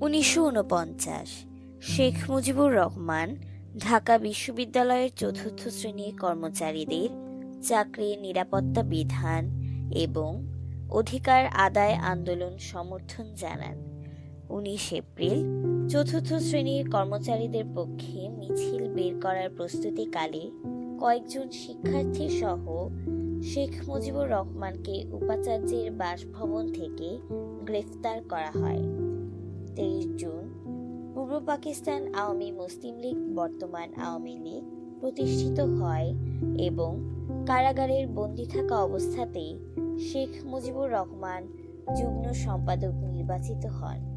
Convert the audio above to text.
উনিশশো উনপঞ্চাশ শেখ মুজিবুর রহমান, ঢাকা বিশ্ববিদ্যালয়ের চতুর্থ শ্রেণির কর্মচারীদের চাকরির নিরাপত্তা বিধান এবং অধিকার আদায় আন্দোলন সমর্থন জানান। উনিশ এপ্রিল, চতুর্থ শ্রেণির কর্মচারীদের পক্ষে মিছিল বের করার প্রস্তুতিকালে কয়েকজন শিক্ষার্থী সহ শেখ মুজিবুর রহমানকে উপাচার্যের বাসভবন থেকে গ্রেফতার করা হয়। তেইশ জুন, পূর্ব পাকিস্তান আওয়ামী মুসলিম লীগ বর্তমান আওয়ামী লীগ প্রতিষ্ঠিত হয় এবং কারাগারের বন্দী থাকা অবস্থাতেই শেখ মুজিবুর রহমান যুগ্ম সম্পাদক নির্বাচিত হন।